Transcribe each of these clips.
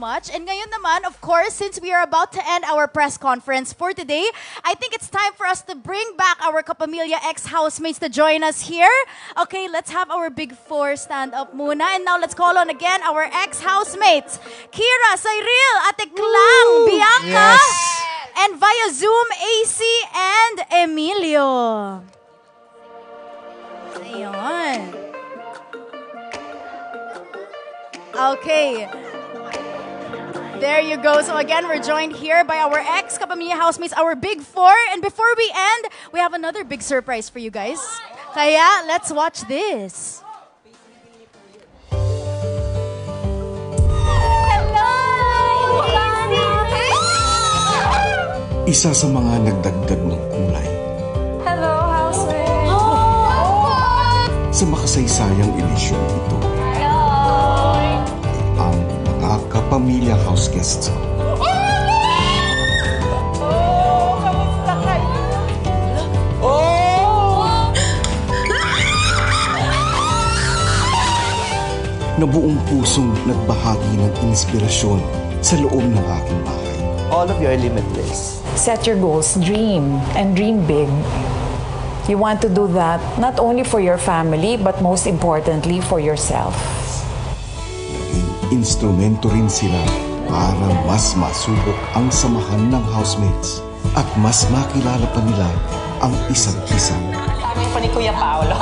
much. And ngayon naman, of course, since we are about to end our press conference for today, I think it's time for us to bring back our Kapamilya ex-housemates to join us here. Okay, let's have our big four stand up muna. And now let's call on again our ex-housemates. Kira, Cyril, Ate Klang, Bianca, Yes. and via Zoom, AC and Emilio. Ayun. Okay. There you go. So again, we're joined here by our ex Kapamilya housemates, our big four. And before we end, we have another big surprise for you guys. Kaya, let's watch this. Isa sa mga nagdagdag ng kulay Hello, housemate. sa makasaysayang edisyon ito mga kapamilya house guests ko. Oh, kamusta kayo? na buong pusong nagbahagi ng inspirasyon sa loob ng aking bahay. All of you are limitless. set your goals, dream, and dream big. You want to do that not only for your family, but most importantly for yourself. Instrumento rin sila para mas masubok ang samahan ng housemates at mas makilala pa nila ang isa't isa Sabi pa ni Kuya Paolo.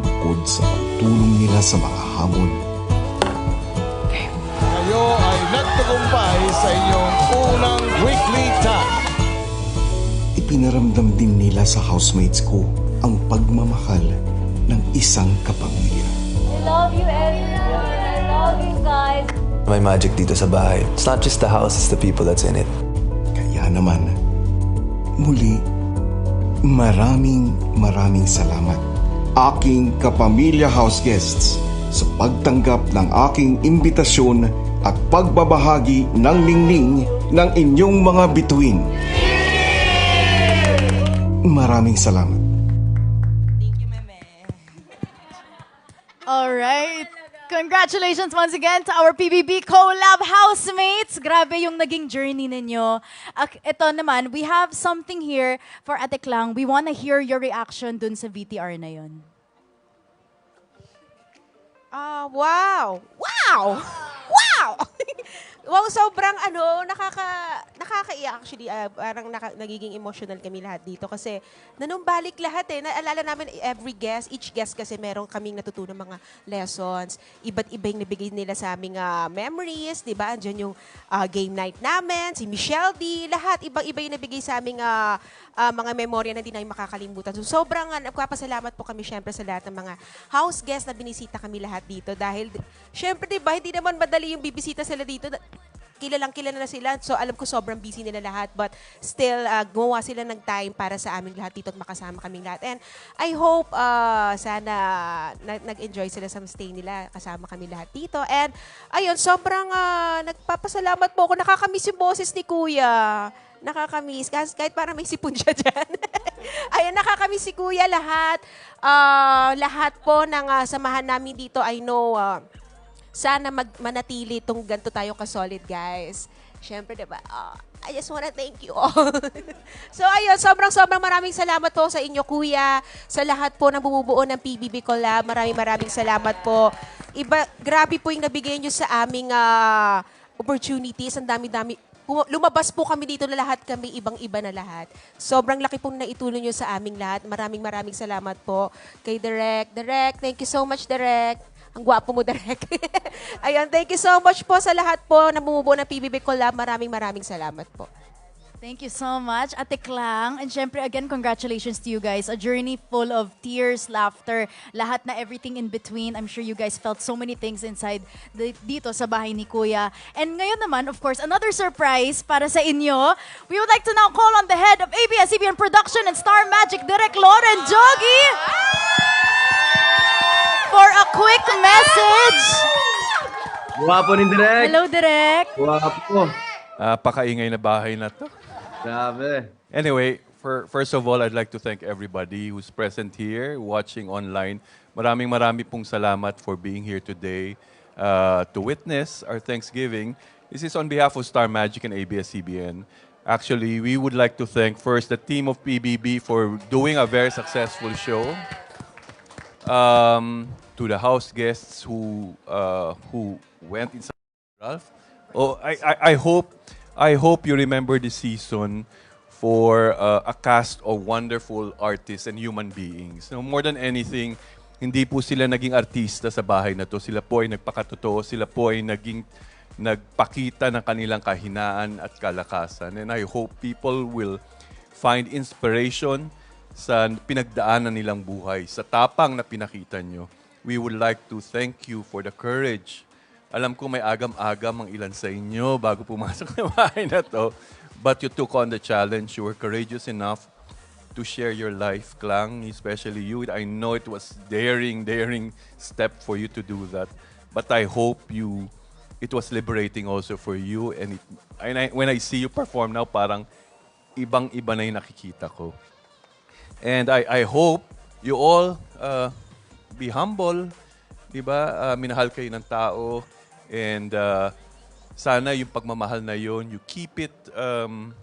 bukod sa pagtulong nila sa mga hamon. Kayo ay nagtagumpay sa inyong unang weekly task. Ipinaramdam din nila sa housemates ko ang pagmamahal ng isang kapamilya. I love you, everyone. I love you guys. My magic dito sa bahay. It's not just the house, it's the people that's in it. Kaya naman, muli, maraming maraming salamat aking kapamilya house guests sa pagtanggap ng aking imbitasyon at pagbabahagi ng ningning ng inyong mga bituin. Maraming salamat. All right. Congratulations once again to our PBB Collab housemates. Grabe yung naging journey ninyo. Ito naman, we have something here for Ate Klang. We wanna hear your reaction dun sa VTR na yun. Ah! Wow! Wow! Wow, sobrang ano, nakaka nakakaiyak actually. ah, parang naka, nagiging emotional kami lahat dito kasi nanumbalik lahat eh. Naalala namin every guest, each guest kasi meron kaming natutunan mga lessons. Iba't iba yung nabigay nila sa aming ah, memories, di ba? Andiyan yung ah, game night namin, si Michelle D, lahat. Ibang-iba yung nabigay sa aming ah, ah, mga memorya na hindi namin makakalimutan. So, sobrang uh, nagpapasalamat po kami syempre sa lahat ng mga house guests na binisita kami lahat dito dahil syempre 'di ba hindi naman madali yung bibisita sila dito. Kilalang kilala na sila. So alam ko sobrang busy nila lahat but still uh, gumawa sila ng time para sa aming lahat dito at makasama kaming lahat. And I hope uh, sana na- nag-enjoy sila sa stay nila kasama kami lahat dito. And ayun, sobrang uh, nagpapasalamat po ako. Nakakamiss yung boses ni Kuya nakakamiss. Kahit, parang may sipon siya dyan. Ayan, nakakamiss si Kuya lahat. Ah, lahat po ng ah, samahan namin dito, I know, ah, sana mag, manatili itong ganito tayo ka-solid, guys. Siyempre, diba? ah, I just wanna thank you all. so, ayun, sobrang-sobrang maraming salamat po sa inyo, Kuya. Sa lahat po ng bumubuo ng PBB Collab. Maraming maraming salamat po. Iba, grabe po yung nabigay nyo sa aming ah, opportunities. Ang dami-dami. Lumabas po kami dito na lahat kami, ibang-iba na lahat. Sobrang laki pong naitulong nyo sa aming lahat. Maraming maraming salamat po kay Direk. Direk, thank you so much, Direk. Ang gwapo mo, Direk. Ayun, thank you so much po sa lahat po na bumubuo ng PBB Collab. Maraming maraming salamat po. Thank you so much, Ate Klang. And syempre, again, congratulations to you guys. A journey full of tears, laughter, lahat na everything in between. I'm sure you guys felt so many things inside dito sa bahay ni Kuya. And ngayon naman, of course, another surprise para sa inyo. We would like to now call on the head of ABS-CBN Production and Star Magic, Direk Lauren Jogi, quick message. Guwapo ni Direk. Hello, Direk. Guwapo. Ah, pakaingay na bahay na to. Grabe. Anyway, for, first of all, I'd like to thank everybody who's present here, watching online. Maraming marami pong salamat for being here today. uh, to witness our Thanksgiving. This is on behalf of Star Magic and ABS-CBN. Actually, we would like to thank first the team of PBB for doing a very successful show. Um, to the house guests who uh, who went inside Ralph. Oh, I, I, I hope I hope you remember this season for uh, a cast of wonderful artists and human beings. No, more than anything, hindi po sila naging artista sa bahay na to. Sila po ay nagpakatotoo. Sila po ay naging nagpakita ng kanilang kahinaan at kalakasan. And I hope people will find inspiration sa pinagdaanan nilang buhay, sa tapang na pinakita nyo. We would like to thank you for the courage. Alam ko may agam-agam ang ilan sa inyo bago pumasok na bahay na to. But you took on the challenge. You were courageous enough to share your life, Klang, especially you. I know it was daring, daring step for you to do that. But I hope you, it was liberating also for you. And, it, and I, when I see you perform now, parang ibang-iba na yung nakikita ko. And I, I hope you all uh, be humble, di ba? Uh, minahal kayo ng tao. And uh, sana yung pagmamahal na yon you keep it, um,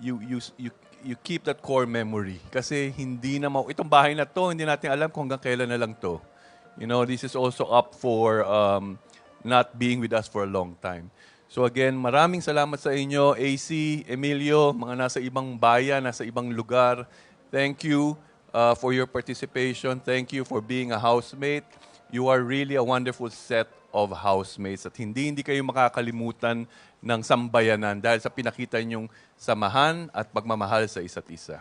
you, you, you, you keep that core memory. Kasi hindi na, ma- itong bahay na to, hindi natin alam kung hanggang kailan na lang to. You know, this is also up for um, not being with us for a long time. So again, maraming salamat sa inyo, AC, Emilio, mga nasa ibang bayan, nasa ibang lugar. Thank you uh, for your participation. Thank you for being a housemate. You are really a wonderful set of housemates at hindi hindi kayo makakalimutan ng sambayanan dahil sa pinakita niyong samahan at pagmamahal sa isa't isa.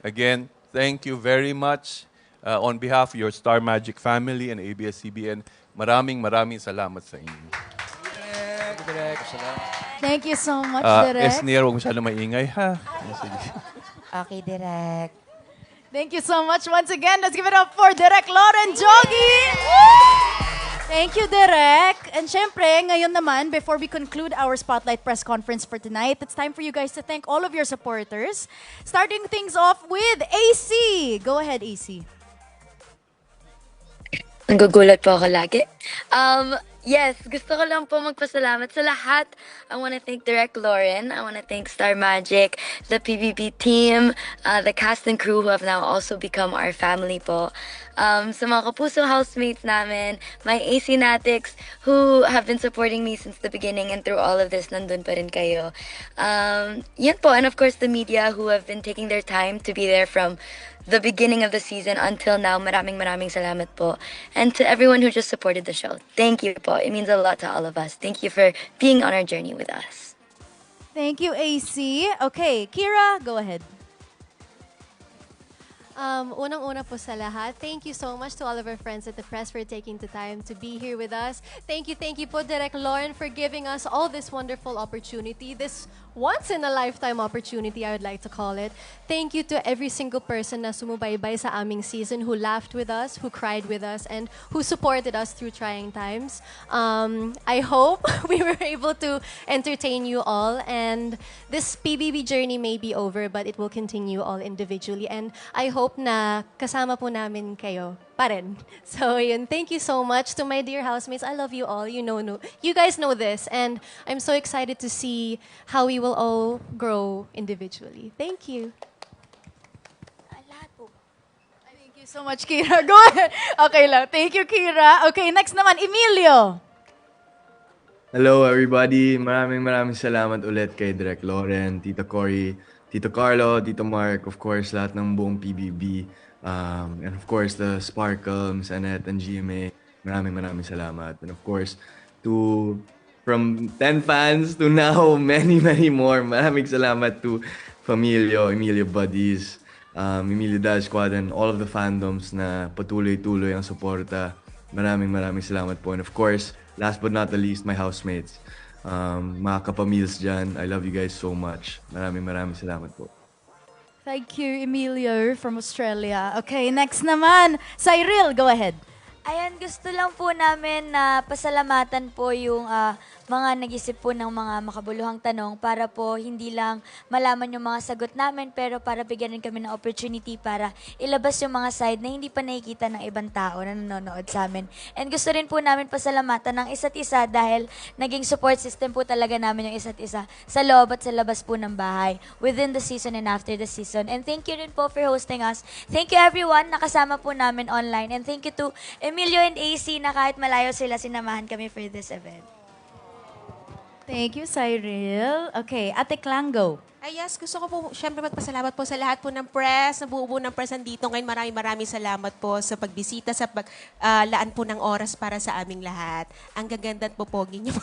Again, thank you very much uh, on behalf of your Star Magic family and ABS-CBN. Maraming maraming salamat sa inyo. Thank you so much, Uh, Direk. Esnier, huwag masyadong maingay, ha? Okay, Direk. Thank you so much once again. Let's give it up for Direk Lauren Jogi. Thank you, Direk. And syempre, ngayon naman, before we conclude our Spotlight press conference for tonight, it's time for you guys to thank all of your supporters. Starting things off with AC. Go ahead, AC. Nagugulat po ako lagi. Um, yes, gusto ko lang po magpasalamat sa lahat. I want to thank Direct Lauren. I want to thank Star Magic, the PBB team, uh, the cast and crew who have now also become our family po. Um, sa mga kapuso housemates namin, my AC Natics who have been supporting me since the beginning and through all of this, nandun pa rin kayo. Um, yan po, and of course the media who have been taking their time to be there from the beginning of the season until now. Maraming maraming salamat po. And to everyone who just supported the show, thank you po. It means a lot to all of us. Thank you for being on our journey with us. Thank you, AC. Okay, Kira, go ahead. Um, unang-una po sa lahat, thank you so much to all of our friends at the press for taking the time to be here with us. Thank you, thank you po, Direk Lauren, for giving us all this wonderful opportunity, this once-in-a-lifetime opportunity, I would like to call it. Thank you to every single person na sumubaybay sa aming season, who laughed with us, who cried with us, and who supported us through trying times. Um, I hope we were able to entertain you all, and this PBB journey may be over, but it will continue all individually. And I hope na kasama po namin kayo pa rin. So yun, thank you so much to my dear housemates. I love you all. You know, no, you guys know this, and I'm so excited to see how we will all grow individually. Thank you. Thank you so much, Kira. Go ahead. Okay lang. Thank you, Kira. Okay, next naman, Emilio. Hello everybody, maraming maraming salamat ulit kay Direk Lauren, Tito Cory, Tito Carlo, Tito Mark, of course, lahat ng buong PBB. Um, and of course, the Sparkle, Miss Annette, and GMA. Maraming maraming salamat. And of course, to from 10 fans to now many, many more. Maraming salamat to Familio, Emilio Buddies, um, Emilio Dal Squad, and all of the fandoms na patuloy-tuloy ang suporta. Maraming maraming salamat po. And of course, last but not the least, my housemates. Um, mga kapamils dyan, I love you guys so much. Maraming maraming salamat po. Thank you, Emilio from Australia. Okay, next naman, Cyril, go ahead. Ayan, gusto lang po namin na pasalamatan po yung ah, mga nag-isip po ng mga makabuluhang tanong para po hindi lang malaman yung mga sagot namin pero para bigyan rin kami ng opportunity para ilabas yung mga side na hindi pa nakikita ng ibang tao na nanonood sa amin. And gusto rin po namin pasalamatan ng isa't isa dahil naging support system po talaga namin yung isa't isa sa loob at sa labas po ng bahay within the season and after the season. And thank you rin po for hosting us. Thank you everyone nakasama po namin online and thank you to Emilio and AC na kahit malayo sila sinamahan kami for this event. Thank you, Cyril. Okay, Ate Klang. Ay yes, gusto ko po syempre magpasalamat po sa lahat po ng press, na buo ng press nandito ngayon. Maraming maraming salamat po sa pagbisita, sa paglaan po ng oras para sa aming lahat. Ang gaganda at popogi niyo.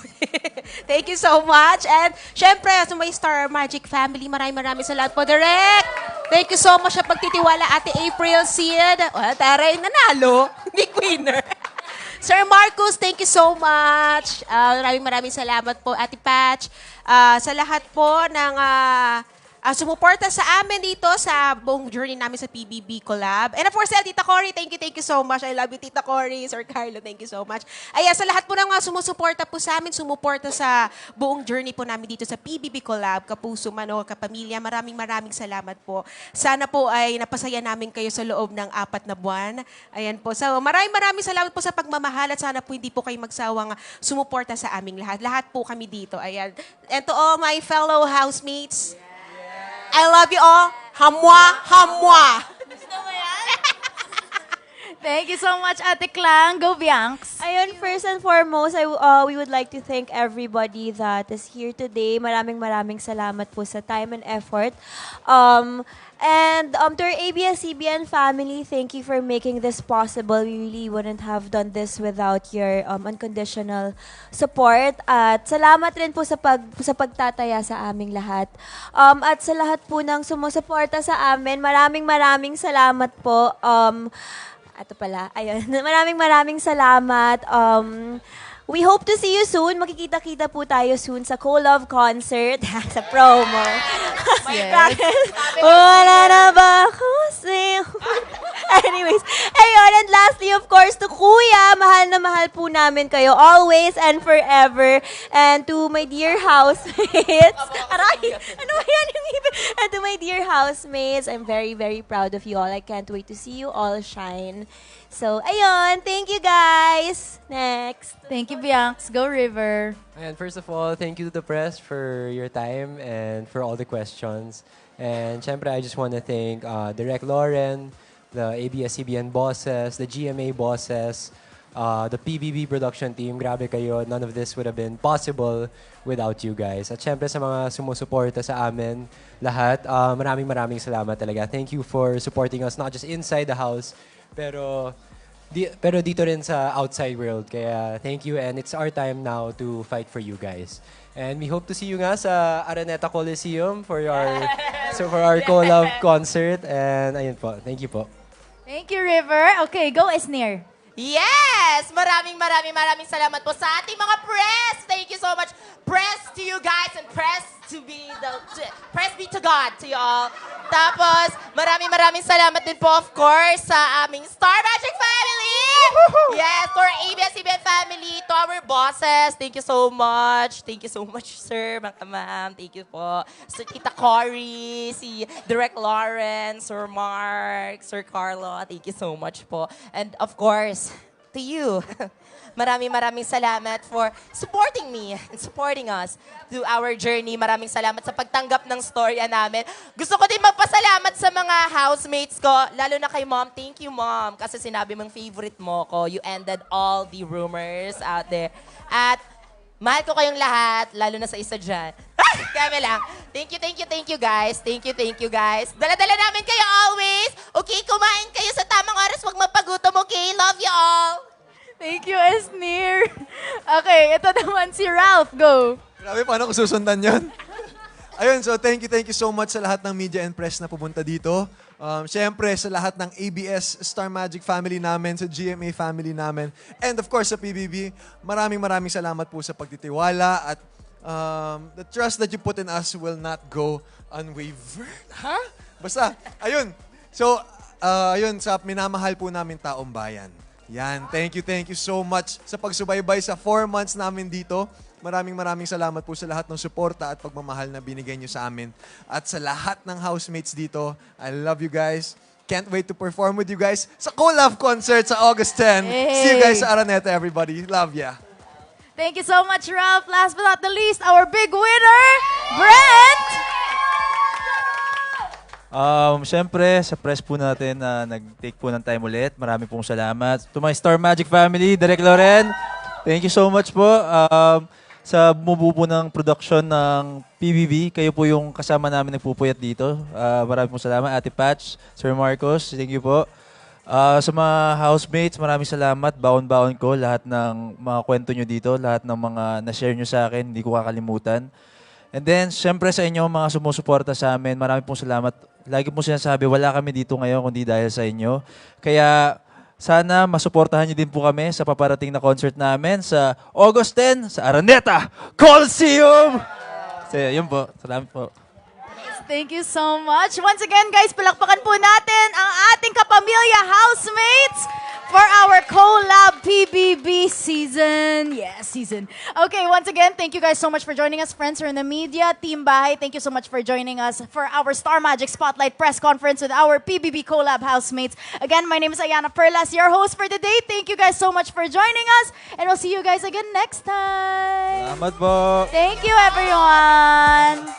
Thank you so much. And syempre, sa may Star Magic family, maraming maraming salamat po, Direk. Thank you so much sa pagtitiwala, Ate April Sid. Oh, taray, nanalo. Big winner. Sir Marcus, thank you so much. Ah, maraming maraming salamat po, Ate Patch. Ah, sa lahat po ng ah, ah, sumuporta sa amin dito sa buong journey namin sa PBB Collab. And of course, eh, Tita Cory, thank you, thank you so much. I love you, Tita Cory. Sir Carlo, thank you so much. Ayan, sa lahat po ng mga sumusuporta po sa amin, sumuporta sa buong journey po namin dito sa PBB Collab, kapuso man o kapamilya, maraming maraming salamat po. Sana po ay napasaya namin kayo sa loob ng apat na buwan. Ayan po. So, maraming maraming salamat po sa pagmamahal at sana po hindi po kayo magsawang sumuporta sa aming lahat. Lahat po kami dito. Ayan. And to all my fellow housemates, I love you all. Hamwa, hamwa. Thank you so much, Ate Klang. Go, Bianx. Ayun, first and foremost, I, uh, we would like to thank everybody that is here today. Maraming maraming salamat po sa time and effort. Um, and um, to our ABS-CBN family, thank you for making this possible. We really wouldn't have done this without your um, unconditional support. At salamat rin po sa, pag, sa pagtataya sa aming lahat. Um, at sa lahat po ng sumusuporta sa amin, maraming maraming salamat po. Um, ito pala, ayun. Maraming maraming salamat. Um, we hope to see you soon. Makikita-kita po tayo soon sa Co-Love Concert. sa promo. Yes. Wala na ba ako sa'yo? Anyways, ayun. And lastly, of course, to Kuya. Mahal na mahal po namin kayo always and forever. And to my dear housemates. Aray! Ano ba yan yung ibig? And to my dear housemates, I'm very, very proud of you all. I can't wait to see you all shine. So, ayun. Thank you, guys. Next. Thank you, Bianx. Go, River. And first of all, thank you to the press for your time and for all the questions. And syempre, I just want to thank uh, Direct Lauren, the ABS-CBN bosses, the GMA bosses, uh, the PBB production team. Grabe kayo. None of this would have been possible without you guys. At syempre sa mga sumusuporta sa amin lahat, uh, maraming maraming salamat talaga. Thank you for supporting us not just inside the house, pero di, pero dito rin sa outside world. Kaya thank you and it's our time now to fight for you guys. And we hope to see you nga sa Araneta Coliseum for our so for our collab concert and ayun po. Thank you po. Thank you, River. Okay, go, Esnir. Yes! Maraming maraming maraming salamat po sa ating mga press. Thank you so much. Press to you guys and press to be the to- press be to God to you all. Tapos, maraming maraming salamat din po of course sa aming Star Magic family. Yes, to our ABS-CBN family, to our bosses. Thank you so much. Thank you so much, sir, mga ma'am. Thank you po. Sir Tita Cory, si Direct Lawrence, Sir Mark, Sir Carlo. Thank you so much po. And of course, to you. Maraming maraming salamat for supporting me and supporting us through our journey. Maraming salamat sa pagtanggap ng storya namin. Gusto ko din magpasalamat sa mga housemates ko, lalo na kay mom. Thank you, mom, kasi sinabi mong favorite mo ko. You ended all the rumors out there. At mahal ko kayong lahat, lalo na sa isa dyan. Kami lang. Thank you, thank you, thank you, guys. Thank you, thank you, guys. Dala-dala namin kayo always. Okay, kumain kayo sa tamang oras. Huwag mapagutom, okay? Love you all. Thank you, Esnir. Okay, ito naman si Ralph. Go. Grabe, paano ko susundan yon? Ayun, so thank you, thank you so much sa lahat ng media and press na pumunta dito. Um, Siyempre, sa lahat ng ABS Star Magic family namin, sa GMA family namin, and of course sa PBB, maraming maraming salamat po sa pagtitiwala at um, the trust that you put in us will not go unwavered. Ha? Basta, ayun. So, uh, ayun, sa minamahal po namin taong bayan. Yan, thank you, thank you so much sa pagsubaybay sa four months namin dito. Maraming maraming salamat po sa lahat ng suporta at pagmamahal na binigay nyo sa amin. At sa lahat ng housemates dito, I love you guys. Can't wait to perform with you guys sa collab concert sa August 10. See you guys sa Araneta, everybody. Love ya. Thank you so much, Ralph. Last but not the least, our big winner, Brent! Um, Siyempre, sa press po natin na nag-take po ng time ulit. Maraming pong salamat. To my Star Magic family, Derek Loren, thank you so much po. Um, sa bumubuo po ng production ng PBB, kayo po yung kasama namin nagpupuyat dito. Uh, maraming pong salamat. Ate Patch, Sir Marcos, thank you po. Ah, sa mga housemates, maraming salamat. Baon-baon ko lahat ng mga kwento nyo dito, lahat ng mga na-share nyo sa akin, hindi ko kakalimutan. And then, syempre sa inyo, mga sumusuporta sa amin, maraming pong salamat. Lagi pong sinasabi, wala kami dito ngayon kundi dahil sa inyo. Kaya, sana masuportahan niyo din po kami sa paparating na concert namin sa August 10 sa Araneta Coliseum! So, yun po. Salamat po. Thank you so much. Once again, guys, palakpakan po natin ang ating kapamilya housemates for our collab PBB season. Yes, season. Okay, once again, thank you guys so much for joining us, friends who are in the media. Team Bahay, thank you so much for joining us for our Star Magic Spotlight press conference with our PBB collab housemates. Again, my name is Ayana Perlas, your host for today. Thank you guys so much for joining us, and we'll see you guys again next time. Salamat po! Thank you, everyone.